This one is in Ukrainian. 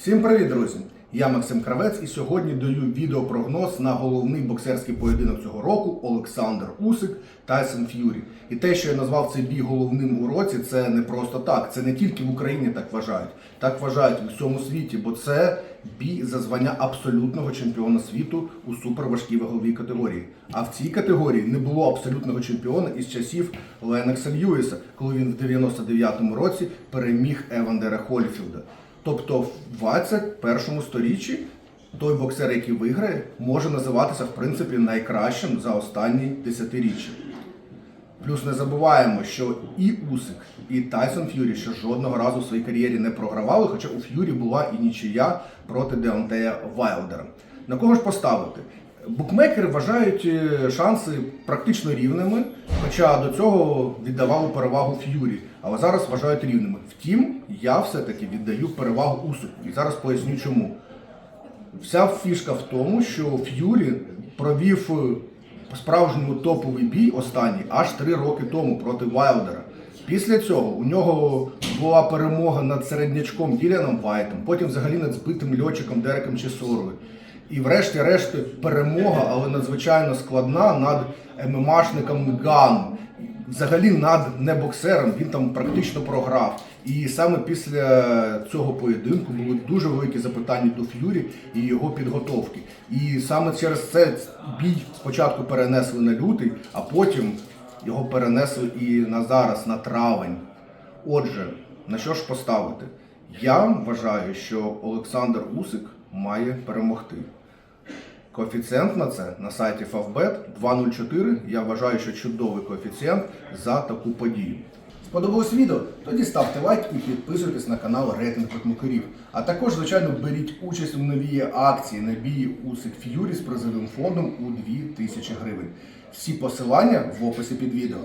Всім привіт, друзі! Я Максим Кравець і сьогодні даю відеопрогноз на головний боксерський поєдинок цього року Олександр Усик Тайсон Ф'юрі. І те, що я назвав цей бій головним у році, це не просто так. Це не тільки в Україні так вважають, так вважають в усьому світі, бо це бій за звання абсолютного чемпіона світу у суперважкій ваговій категорії. А в цій категорії не було абсолютного чемпіона із часів Ленокса Льюіса, коли він в 99-му році переміг Евандера Холіфілда. Тобто в 21 сторіччі той боксер, який виграє, може називатися в принципі найкращим за останні десятиріччя. Плюс не забуваємо, що і Усик, і Тайсон Ф'юрі ще жодного разу в своїй кар'єрі не програвали, хоча у Ф'юрі була і нічия проти Деонтея Вайлдера. На кого ж поставити? Букмекери вважають е, шанси практично рівними, хоча до цього віддавали перевагу Ф'юрі, але зараз вважають рівними. Втім, я все-таки віддаю перевагу Усику. І зараз поясню чому. Вся фішка в тому, що Ф'юрі провів е, справжньому топовий бій останній аж три роки тому проти Вайлдера. Після цього у нього була перемога над середнячком Діліаном Вайтом, потім взагалі над збитим льотчиком Дереком Чесорою. І врешті-решт перемога, але надзвичайно складна над ММАшником Ганом. Взагалі над не боксером він там практично програв. І саме після цього поєдинку були дуже великі запитання до Ф'юрі і його підготовки. І саме через це бій спочатку перенесли на лютий, а потім його перенесли і на зараз, на травень. Отже, на що ж поставити? Я вважаю, що Олександр Усик має перемогти. Коефіцієнт на це на сайті Favbet 2.04. Я вважаю, що чудовий коефіцієнт за таку подію. Сподобалось відео? Тоді ставте лайк і підписуйтесь на канал Рейтинг Букмекерів. А також, звичайно, беріть участь у новій акції на бії Усик Ф'юрі з призовим фондом у 2000 гривень. Всі посилання в описі під відео.